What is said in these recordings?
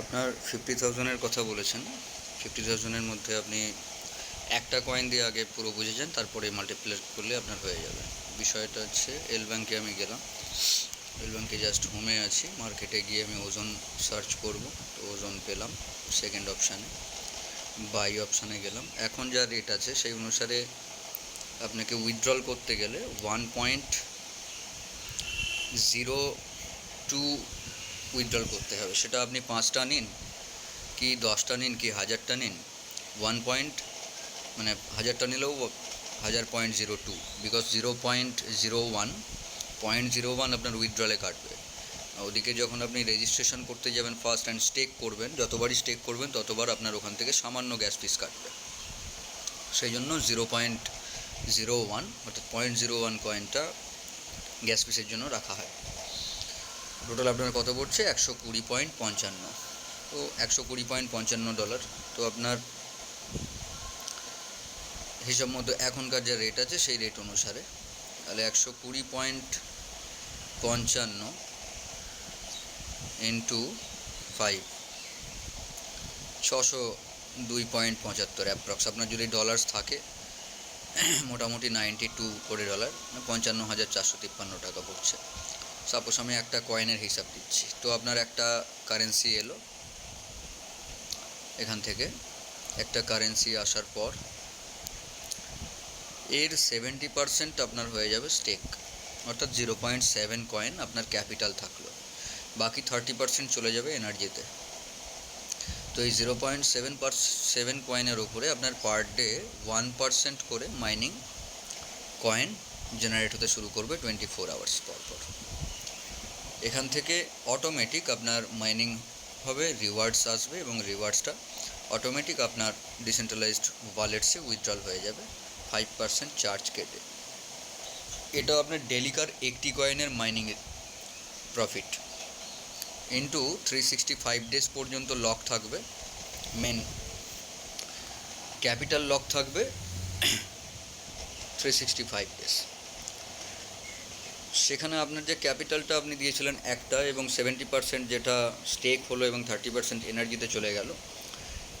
আপনার ফিফটি থাউজেন্ডের কথা বলেছেন। ফিফটি থাউজেন্ডের মধ্যে আপনি একটা কয়েন দিয়ে আগে পুরো বুঝে যান, তারপরে মাল্টিপ্লাই করলে আপনার হয়ে যাবে। বিষয়টা হচ্ছে এল ব্যাঙ্কে আমি গেলাম। এল ব্যাঙ্কে জাস্ট হোমে আছি। মার্কেটে গিয়ে আমি ওজন সার্চ করব। তো ওজন পেলাম সেকেন্ড অপশানে বাই অপশানে গেলাম। এখন যা রেট আছে, সেই অনুসারে আপনাকে উইথড্রল করতে গেলে one point zero two withdrawal করতে হবে। সেটা আপনি পাঁচটা নিন, কি দশটা নিন, কি হাজারটা নিন ওয়ান পয়েন্ট মানে হাজারটা নিলেও হাজার point zero two because zero point zero one point zero one আপনার উইথড্রলে কাটবে। ওদিকে যখন আপনি রেজিস্ট্রেশন করতে যাবেন ফার্স্ট অ্যান্ড স্টেক করবেন, যতবারই স্টেক করবেন, ততবার আপনার ওখান থেকে সামান্য গ্যাস ফিস কাটবে। সেই জন্য জিরো পয়েন্ট জিরো ওয়ান অর্থাৎ পয়েন্ট জিরো ওয়ান কয়েনটা গ্যাস ফিসের জন্য রাখা হয়। টোটাল আপনার কত পড়ছে? একশো কুড়ি পয়েন্ট পঞ্চান্ন। তো একশো কুড়ি পয়েন্ট পঞ্চান্ন ডলার। তো আপনার হিসাব মতো এখনকার যে রেট আছে, সেই রেট অনুসারে। তাহলে একশো কুড়ি পয়েন্ট পঞ্চান্ন ইন্টু ফাইভ ছশো দুই পয়েন্ট পঁচাত্তর অ্যাপ্রক্স আপনার যদি ডলার্স থাকে, মোটামুটি নাইনটি টু করে ডলার পঞ্চান্ন হাজার চারশো তিপ্পান্ন টাকা পড়ছে। সাপোজ আমি একটা কয়েনের হিসাব দিচ্ছি। তো আপনার একটা কারেন্সি এলো। এখান থেকে একটা কারেন্সি আসার পর এর সেভেন্টি পারসেন্ট আপনার হয়ে যাবে স্টেক অর্থাৎ জিরো পয়েন্ট সেভেন কয়েন আপনার ক্যাপিটাল থাকল। বাকি থার্টি পারসেন্ট চলে যাবে এনার্জিতে তো। এই জিরো পয়েন্ট সেভেন সেভেন কয়েনের ওপরে আপনার পার ডে ওয়ান পারসেন্ট করে মাইনিং কয়েন জেনারেট হতে শুরু করবে টোয়েন্টি ফোর আওয়ার্স পর পর। এখান থেকে অটোমেটিক আপনার মাইনিং হবে রিওয়ার্ডস আসবে এবং রিওয়ার্ডসটা অটোমেটিক আপনার ডিসেন্ট্রালাইজড ওয়ালেটসে উইথড্রল হয়ে যাবে ফাইভ পার্সেন্ট চার্জ কেটে। এটাও আপনার ডেলিকার একটি কয়েনের মাইনিংয়ের profit into three sixty five days পর্যন্ত লক থাকবে মেন ক্যাপিটাল লক থাকবে থ্রি সিক্সটি ফাইভ ডেজ সেখানে আপনার যে ক্যাপিটালটা আপনি দিয়েছিলেন একটা এবং সেভেন্টি পার্সেন্ট যেটা স্টেক হলো এবং থার্টি পার্সেন্ট এনার্জিতে চলে গেল,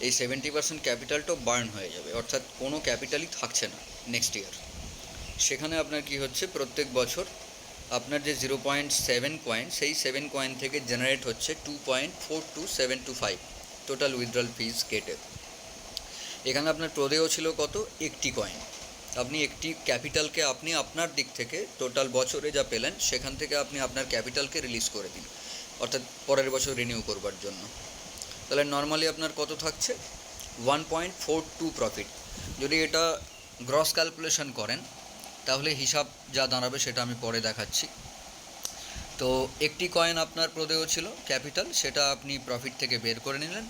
এই সেভেন্টি পার্সেন্ট ক্যাপিটালটাও বার্ন হয়ে যাবে। অর্থাৎ কোনো ক্যাপিটালই থাকছে না নেক্সট ইয়ার সেখানে আপনার কি হচ্ছে? প্রত্যেক বছর আপনার যে জিরো পয়েন্ট সেভেন কয়েন সেই সেভেন কয়েন থেকে জেনারেট হচ্ছে two point four two seven two five total withdrawal fees কেটে এখানে আপনার প্রদেয় ছিল কত? একটি কয়েন আপনি একটি ক্যাপিটালকে আপনি আপনার দিক থেকে টোটাল বছরে যা পেলেন, সেখান থেকে আপনি আপনার ক্যাপিটালকে রিলিজ করে দিন অর্থাৎ পরের বছর রিনিউ করবার জন্য। তাহলে নর্মালি আপনার কত থাকছে? One point four two profit যদি এটা গ্রস ক্যালকুলেশন করেন, তাহলে হিসাব যা দাঁড়াবে সেটা আমি পরে দেখাচ্ছি। তো একটি কয়েন আপনার প্রদেয় ছিল ক্যাপিটাল সেটা আপনি প্রফিট থেকে বের করে নিলেন।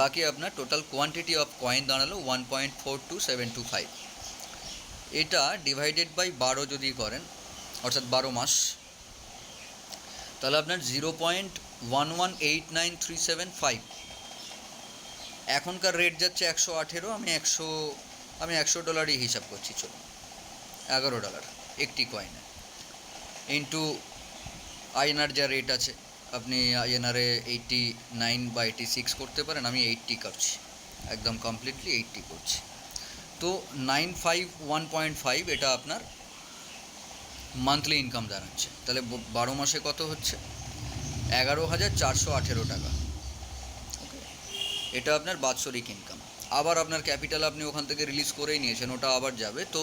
বাকি আপনার টোটাল কোয়ান্টিটি অফ কয়েন দাঁড়াল one point four two seven two five এটা ডিভাইডেড বাই বারো যদি করেন, অর্থাৎ বারো মাস, তাহলে আপনার zero point one one eight nine three seven five এখনকার রেট যাচ্ছে একশো আঠেরো, আমি একশো আমি একশো ডলারই হিসাব করছি, চলুন। এগারো ডলার, একটি কয়েনে ইন্টু আইএনআর যা রেট আছে, আপনি আইএনআরে এইটটি নাইন বা এইটি সিক্স করতে পারেন, আমি এইটটি করছি। একদম কমপ্লিটলি এইটটি করছি। তো nine five one point five এটা আপনার মান্থলি ইনকাম দাঁড়াচ্ছে। তাহলে বারো মাসে কত হচ্ছে? এগারো হাজার চারশো আঠেরো টাকা। এটা আপনার বাৎসরিক ইনকাম আবার আপনার ক্যাপিটাল আপনি ওখান থেকে রিলিজ করেই নিয়েছেন, ওটা আবার যাবে। তো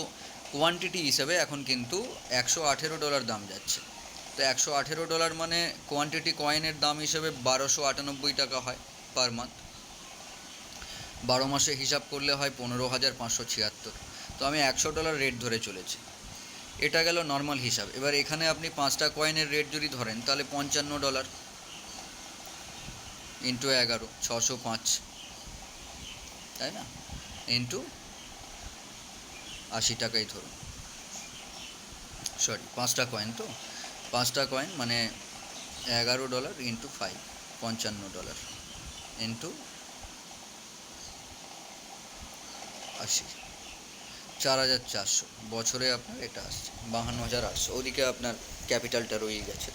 কোয়ান্টিটি হিসেবে এখন কিন্তু একশো আঠেরো ডলার দাম যাচ্ছে। তো একশো আঠেরো ডলার মানে কোয়ান্টিটি কয়েনের দাম হিসেবে বারোশো আটানব্বই টাকা হয় পার মান্থ বারো মাসে হিসাব করলে হয় পনেরো হাজার পাঁচশো ছিয়াত্তর। তো আমি একশো ডলার রেট ধরে চলেছি। এটা গেল নর্মাল হিসাব। এবার এখানে আপনি পাঁচটা কয়েনের রেট যদি ধরেন, তাহলে পঞ্চান্ন ডলার ইন্টু এগারো, ছশো পাঁচ। তাই না? ইন্টু আশি টাকাই ধরুন। সরি পাঁচটা কয়েন তো? পাঁচটা কয়েন মানে এগারো ডলার ইন্টু ফাইভ পঞ্চান্ন ডলার ইন্টু আশি। চার হাজার চারশো। বছরে আপনার এটা আসছে, বাহান্ন হাজার আটশো। ওদিকে আপনার ক্যাপিটালটা রয়ে গেছে।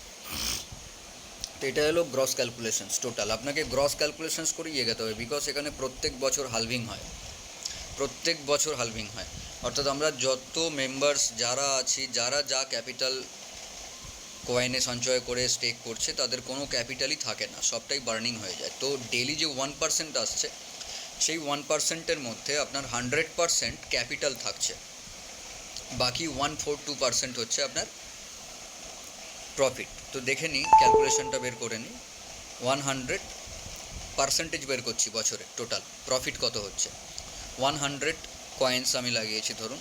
তো এটা হলো গ্রস ক্যালকুলেশনস টোটাল আপনাকে গ্রস ক্যালকুলেশনস করেই এগোতে হবে বিকজ এখানে প্রত্যেক বছর হালভিং হয়। প্রত্যেক বছর হালভিং হয়। অর্থাৎ আমরা যত মেম্বার্স যারা আছি, যারা যা ক্যাপিটাল কয়েনে সঞ্চয় করে স্টেক করছে, তাদের কোনো ক্যাপিটালই থাকে না। সবটাই বার্নিং হয়ে যায়। তো ডেলি যে ওয়ান পার্সেন্ট আসছে সেই ওয়ান পার্সেন্টের মধ্যে আপনার হান্ড্রেড পার্সেন্ট ক্যাপিটাল থাকছে। বাকি ওয়ান ফোর টু পার্সেন্ট হচ্ছে আপনার প্রফিট তো দেখে নিই ক্যালকুলেশনটা বের করে নিই। ওয়ান হান্ড্রেড পার্সেন্টেজ বের করছি বছরে টোটাল প্রফিট কত হচ্ছে? ওয়ান হান্ড্রেড কয়েন্স আমি লাগিয়েছি, ধরুন।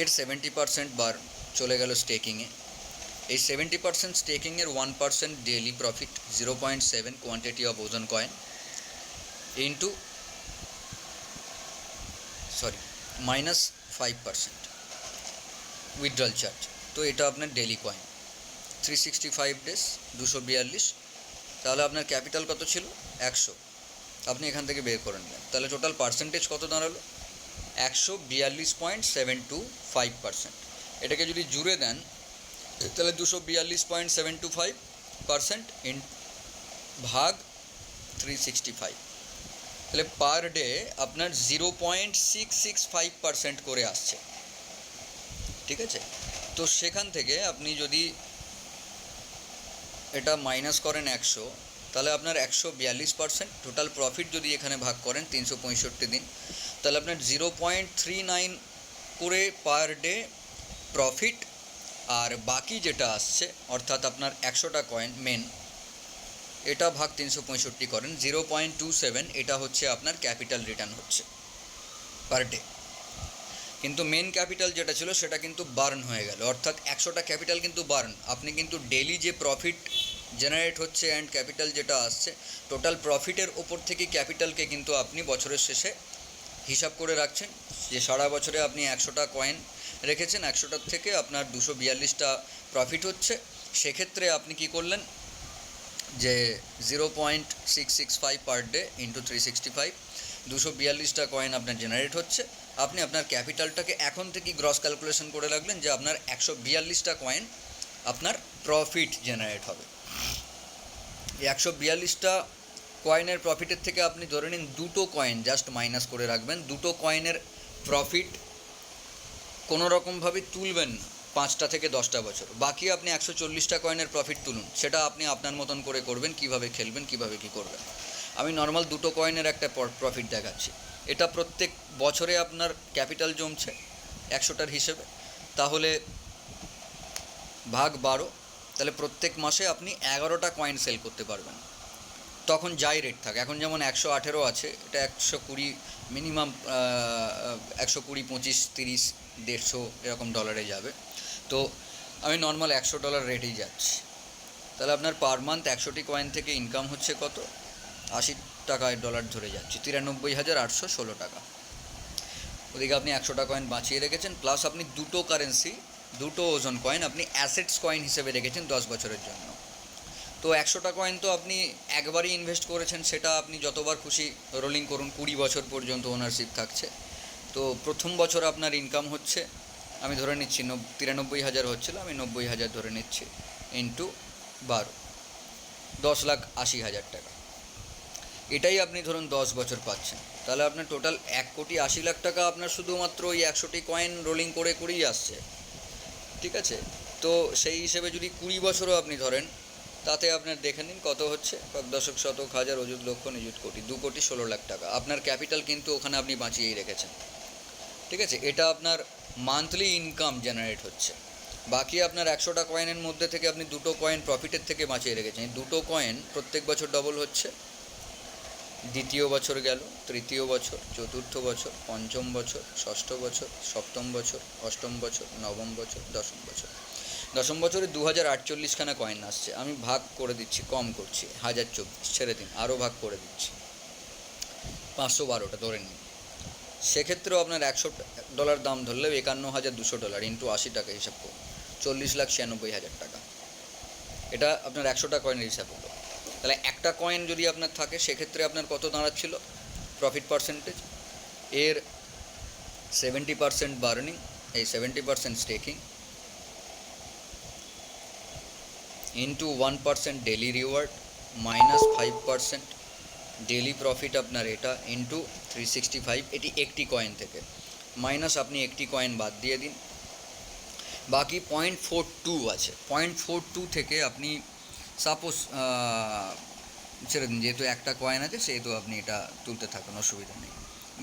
এর সেভেন্টি পার্সেন্ট বার চলে গেল স্টেকিংয়ে এই seventy percent স্টেকিংয়ের one percent daily profit zero point seven quantity of ওজন coin into sorry minus five percent withdrawal charge তো এটা আপনার daily coin three sixty five days দুশো বিয়াল্লিশ, তাহলে আপনার ক্যাপিটাল কত ছিল? একশো। আপনি এখান থেকে বের করে নিলেন তাহলে টোটাল পার্সেন্টেজ কত দাঁড়াল? একশো বিয়াল্লিশ point seven two five percent এটাকে যদি জুড়ে দেন, তাহলে দুশো বিয়াল্লিশ point seven two five percent in ভাগ থ্রি সিক্সটি ফাইভ তাহলে পার ডে আপনার zero point six six five percent করে আসছে। ঠিক আছে? তো সেখান থেকে আপনি যদি এটা মাইনাস করেন একশো, তাহলে আপনার একশো বিয়াল্লিশ পার্সেন্ট টোটাল প্রফিট যদি এখানে ভাগ করেন তিনশো পঁয়ষট্টি দিন, তাহলে আপনার জিরো পয়েন্ট থ্রি নাইন করে পার ডে প্রফিট আর বাকি যেটা আসছে, অর্থাৎ আপনার একশোটা কয়েন মেন এটা ভাগ তিনশো পঁয়ষট্টি করেন, জিরো পয়েন্ট টু সেভেন, এটা হচ্ছে আপনার ক্যাপিটাল রিটার্ন হচ্ছে পার ডে কিন্তু মেন ক্যাপিটাল যেটা ছিল সেটা কিন্তু বার্ন হয়ে গেল, অর্থাৎ একশোটা ক্যাপিটাল কিন্তু বার্ন আপনি কিন্তু ডেলি যে প্রফিট জেনারেট হচ্ছে অ্যান্ড ক্যাপিটাল যেটা আসছে টোটাল প্রফিটের ওপর থেকে ক্যাপিটালকে কিন্তু আপনি বছরের শেষে হিসাব করে রাখছেন, যে সারা বছরে আপনি একশোটা কয়েন রেখেছেন, একশোটার থেকে আপনার দুশো বিয়াল্লিশটা প্রফিট হচ্ছে। সেক্ষেত্রে আপনি কি করলেন যে zero point six six five per day into three sixty five দুশো বিয়াল্লিশটা কয়েন আপনার জেনারেট হচ্ছে। আপনি আপনার ক্যাপিটালটাকে এখন থেকেই গ্রস ক্যালকুলেশন করে রাখলেন যে আপনার একশো বিয়াল্লিশটা কয়েন আপনার প্রফিট জেনারেট হবে। একশো বিয়াল্লিশটা কয়েনের প্রফিটের থেকে আপনি ধরে নিন দুটো কয়েন জাস্ট মাইনাস করে রাখবেন। দুটো কয়েনের প্রফিট কোনো রকমভাবে তুলবেন না। পাঁচটা থেকে দশটা বছর। বাকি আপনি একশো চল্লিশটা কয়েনের প্রফিট তুলুন। সেটা আপনি আপনার মতন করে করবেন, কীভাবে খেলবেন, কীভাবে কি করবেন। আমি নর্মাল দুটো কয়েনের একটা প্রফিট দেখাচ্ছি। এটা প্রত্যেক বছরে আপনার ক্যাপিটাল জমছে একশোটার হিসেবে। তাহলে ভাগ বারো, তাহলে প্রত্যেক মাসে আপনি এগারোটা কয়েন সেল করতে পারবেন। তখন যাই রেট থাকে। এখন যেমন একশো আঠেরো আছে, এটা একশো কুড়ি মিনিমাম একশো কুড়ি, পঁচিশ, তিরিশ, দেড়শো এরকম ডলারে যাবে। তো আমি নর্মাল একশো ডলার রেটেই যাচ্ছি। তাহলে আপনার পার মান্থ একশোটি কয়েন থেকে ইনকাম হচ্ছে কত? আশি টাকায় ডলার ধরে যাচ্ছি, তিরানব্বই হাজার আটশো ষোলো টাকা। ওদিকে আপনি একশোটা কয়েন বাঁচিয়ে রেখেছেন প্লাস আপনি দুটো কারেন্সি দুটো ওজন কয়েন আপনি অ্যাসেটস কয়েন হিসেবে রেখেছেন দশ বছরের জন্য। তো একশোটা কয়েন তো আপনি একবারই ইনভেস্ট করেছেন, সেটা আপনি যতবার খুশি রোলিং করুন, কুড়ি বছর পর্যন্ত ওনারশিপ থাকছে। তো প্রথম বছর আপনার ইনকাম হচ্ছে আমি ধরে নিচ্ছি নব, তিরানব্বই হাজার হচ্ছিল, আমি নব্বই হাজার ধরে নিচ্ছি ইন্টু বারো। দশ লাখ আশি হাজার টাকা। এটাই আপনি ধরুন দশ বছর পাচ্ছেন। তাহলে আপনার টোটাল এক কোটি আশি লাখ টাকা আপনার শুধুমাত্র ওই একশোটি কয়েন রোলিং করে করেই আসছে। ঠিক আছে? তো সেই হিসেবে যদি কুড়ি বছরও আপনি ধরেন, তাতে আপনার দেখে নিন কত হচ্ছে। কয়েক দশক, শতক, হাজার, অযুত, লক্ষ, নিযুত কোটি, দু কোটি ষোলো লাখ টাকা। আপনার ক্যাপিটাল কিন্তু ওখানে আপনি বাঁচিয়েই রেখেছেন। ঠিক আছে? এটা আপনার মান্থলি ইনকাম জেনারেট হচ্ছে। বাকি আপনার একশোটা কয়েনের মধ্যে থেকে আপনি দুটো কয়েন প্রফিটের থেকে বাঁচিয়ে রেখেছেন। দুটো কয়েন প্রত্যেক বছর ডবল হচ্ছে। দ্বিতীয় বছর গেল, তৃতীয় বছর, চতুর্থ বছর, পঞ্চম বছর, ষষ্ঠ বছর, সপ্তম বছর, অষ্টম বছর, নবম বছর, দশম বছর। দশম বছরে দু হাজার আটচল্লিশখানা কয়েন আসছে। আমি ভাগ করে দিচ্ছি, কম করছি। হাজার চব্বিশ, ছেড়ে দিন, আরও ভাগ করে দিচ্ছি। পাঁচশো বারোটা, ধরে নিন। সেক্ষেত্রেও আপনার একশো ডলার দাম ধরলেও একান্ন হাজার দুশো ডলার ইন্টু আশি টাকা হিসাব করুন। চল্লিশ লাখ ছিয়ানব্বই হাজার টাকা। এটা আপনার একশোটা কয়েনের হিসাব হলো। তাহলে একটা কয়েন যদি আপনার থাকে, সেক্ষেত্রে আপনার কত দাঁড়াচ্ছিল? প্রফিট পার্সেন্টেজ এর সেভেন্টি পার্সেন্ট বার্নিং এই seventy percent staking into one percent daily reward minus five percent daily profit আপনার এটা ইন্টু থ্রি সিক্সটি ফাইভ এটি একটি কয়েন থেকে। মাইনাস আপনি একটি কয়েন বাদ দিয়ে দিন। বাকি পয়েন্ট ফোর টু আছে। পয়েন্ট ফোর টু থেকে আপনি সাপোজ ছেড়ে দিন, যেহেতু একটা কয়েন আছে, সেহেতু আপনি এটা তুলতে থাকুন, অসুবিধা নেই।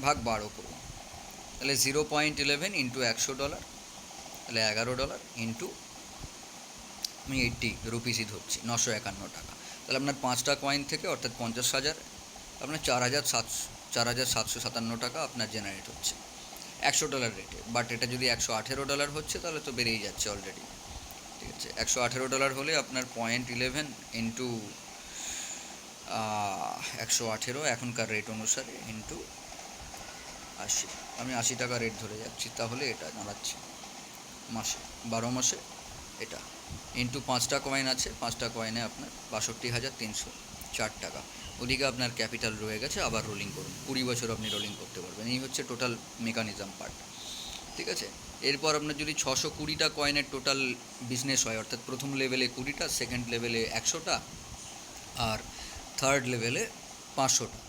ভাগ বারো করুন। তাহলে জিরো পয়েন্ট ইলেভেন ইন্টু একশো ডলার তাহলে এগারো ডলার ইন্টু আমি এইটটি রুপিসই ধরছি, নশো একান্ন টাকা। তাহলে আপনার পাঁচটা কয়েন থেকে, অর্থাৎ পঞ্চাশ হাজার আপনার চার হাজার সাতশো চার হাজার সাতশো সাতান্ন টাকা আপনার জেনারেট হচ্ছে। একশো ডলার রেটে বাট এটা যদি একশো আঠেরো ডলার হচ্ছে, তাহলে তো বেড়েই যাচ্ছে অলরেডি ঠিক আছে? একশো আঠেরো ডলার হলে আপনার পয়েন্ট ইলেভেন ইন্টু একশো আঠেরো এখনকার রেট অনুসারে ইন্টু আশি। আমি আশি টাকা রেট ধরে যাচ্ছি, তাহলে এটা দাঁড়াচ্ছে মাসে, বারো মাসে এটা। ইন্টু পাঁচটা কয়েন আছে, পাঁচটা কয়েনে আপনার বাষট্টি হাজার তিনশো চার টাকা। ওদিকে আপনার ক্যাপিটাল রয়ে গেছে, আবার রোলিং করুন। কুড়ি বছর আপনি রোলিং করতে পারবেন। এই হচ্ছে টোটাল মেকানিজম পার্ট ঠিক আছে? এরপর আপনার যদি ছশো কুড়িটা কয়েনের টোটাল বিজনেস হয়, অর্থাৎ প্রথম লেভেলে কুড়িটা সেকেন্ড লেভেলে একশোটা, আর থার্ড লেভেলে পাঁচশোটা।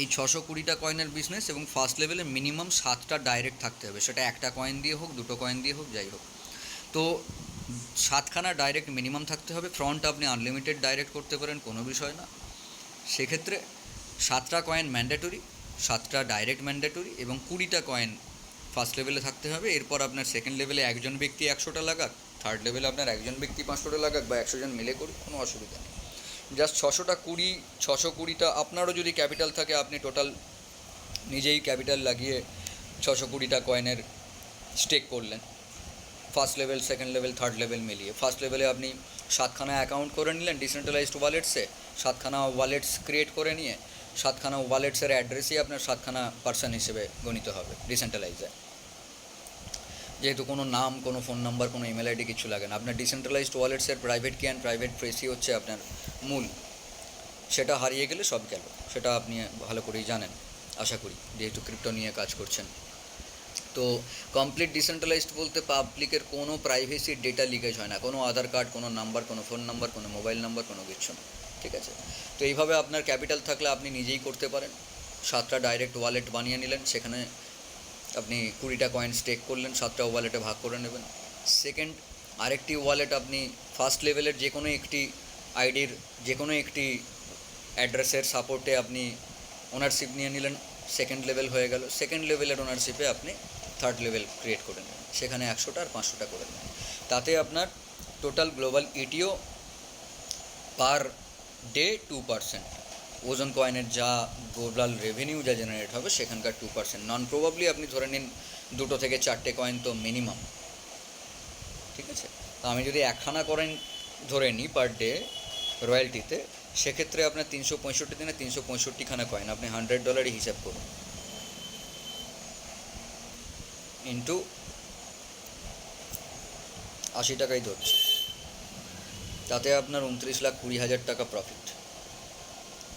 এই ছশো কুড়িটা কয়েনের বিজনেস এবং ফার্স্ট লেভেলে মিনিমাম সাতটা ডাইরেক্ট থাকতে হবে। সেটা একটা কয়েন দিয়ে হোক, দুটো কয়েন দিয়ে হোক, যাই হোক। তো সাতখানা ডাইরেক্ট মিনিমাম থাকতে হবে। ফ্রন্ট আপনি আনলিমিটেড ডাইরেক্ট করতে পারেন, কোনো বিষয় না। সেক্ষেত্রে সাতটা কয়েন ম্যান্ডেটরি সাতটা ডাইরেক্ট ম্যান্ডেটরি এবং কুড়িটা কয়েন ফার্স্ট লেভেলে থাকতে হবে। এরপর আপনার সেকেন্ড লেভেলে একজন ব্যক্তি একশোটা লাগাক থার্ড লেভেলে আপনার একজন ব্যক্তি পাঁচশোটা লাগাক বা একশো জন মিলে করুক, কোনো অসুবিধা নেই। জাস্ট ছশোটা কুড়ি, ছশো কুড়িটা আপনারও যদি ক্যাপিটাল থাকে, আপনি টোটাল নিজেই ক্যাপিটাল লাগিয়ে ছশো কুড়িটা কয়েনের স্টেক করলেন। First level second level third level মিলিয়ে। ফার্স্ট লেভেলে আপনি সাতখানা অ্যাকাউন্ট করে নিলেন ডিসেন্ট্রালাইজড ওয়ালেটসে সাতখানা ওয়ালেটস ক্রিয়েট করে নিয়ে, সাতখানা ওয়ালেটসের অ্যাড্রেসই আপনার সাতখানা পার্সন হিসেবে গণিত হবে ডিসেন্ট্রালাইজে যেহেতু কোনো নাম, কোনো ফোন নাম্বার কোনো ইমেল আইডি কিছু লাগে না। আপনার ডিসেন্ট্রালাইজড ওয়ালেটসের প্রাইভেট কি অ্যান্ড প্রাইভেট ফ্রেসি হচ্ছে আপনার মূল। সেটা হারিয়ে গেলে সব গেল। সেটা আপনি ভালো করেই জানেন, আশা করি, যেহেতু ক্রিপ্টো নিয়ে কাজ করছেন। তো কমপ্লিট ডিসেন্ট্রালাইজড বলতে পাবলিকের কোনো প্রাইভেসি ডেটা লিকেজ হয় না। কোনো আধার কার্ড কোনো নাম্বার কোনো ফোন নাম্বার কোনো মোবাইল নাম্বার কোনো কিছু না। ঠিক আছে? তো এইভাবে আপনার ক্যাপিটাল থাকলে আপনি নিজেই করতে পারেন। সাতটা ডাইরেক্ট ওয়ালেট বানিয়ে নিলেন, সেখানে আপনি কুড়িটা কয়েন স্টেক করলেন, সাতটা ওয়ালেটে ভাগ করে নেবেন। সেকেন্ড আরেকটি ওয়ালেট আপনি ফার্স্ট লেভেলের যে কোনো একটি আইডির যে কোনো একটি অ্যাড্রেসের সাপোর্টে আপনি ওনারশিপ নিয়ে নিলেন। সেকেন্ড লেভেল হয়ে গেল। সেকেন্ড লেভেলের ওনারশিপে আপনি থার্ড লেভেল ক্রিয়েট করে নেবেন। সেখানে একশোটা আর পাঁচশোটা করে নেবেন। তাতে আপনার total global ETO per day two percent ওজন কয়েনের যা গ্লোবাল রেভিনিউ যা জেনারেট হবে, সেখানকার টু পার্সেন্ট নন প্রবাবলি আপনি ধরে নিন দুটো থেকে চারটে কয়েন তো মিনিমাম ঠিক আছে? তো আমি যদি একখানা কয়েন ধরে নিই পার ডে রয়্যালটিতে সেক্ষেত্রে আপনার তিনশো পঁয়ষট্টি দিনে তিনশো পঁয়ষট্টিখানা কয়েন আপনি হান্ড্রেড ডলারই হিসাব করুন। ইন্টু আশি টাকাই ধরছি। তাতে আপনার উনত্রিশ লাখ কুড়ি হাজার টাকা প্রফিট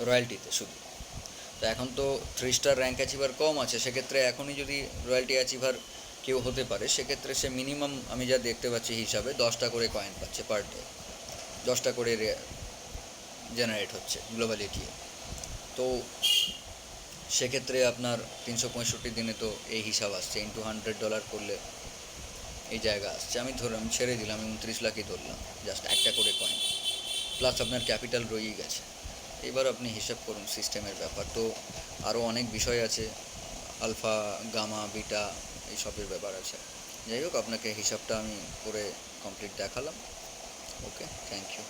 রয়্যালটিতে শুধু। তো এখন তো থ্রি স্টার র্যাঙ্ক অ্যাচিভার কম আছে, সেক্ষেত্রে এখনই যদি রয়্যালটি অ্যাচিভার কেউ হতে পারে, সেক্ষেত্রে সে মিনিমাম আমি যা দেখতে পাচ্ছি হিসাবে দশটা করে কয়েন পাচ্ছে পার ডে দশটা করে জেনারেট হচ্ছে গ্লোবালিটি তো সেক্ষেত্রে আপনার তিনশো পঁয়ষট্টি দিনে তো এই হিসাব আসছে ইন্টু হান্ড্রেড ডলার করলে এই জায়গা আসছে। আমি ধরলাম ছেড়ে দিলাম, আমি উনত্রিশ লাখই ধরলাম জাস্ট একটা করে কয়েন প্লাস আপনার ক্যাপিটাল রয়েই গেছে। এবার আপনি হিসাব করুন সিস্টেমের ব্যাপার। তো আরও অনেক বিষয় আছে আলফা গামা বিটা এইসবের ব্যাপার আছে। যাই হোক, আপনাকে হিসাবটা আমি করে কমপ্লিট দেখালাম। Okay thank you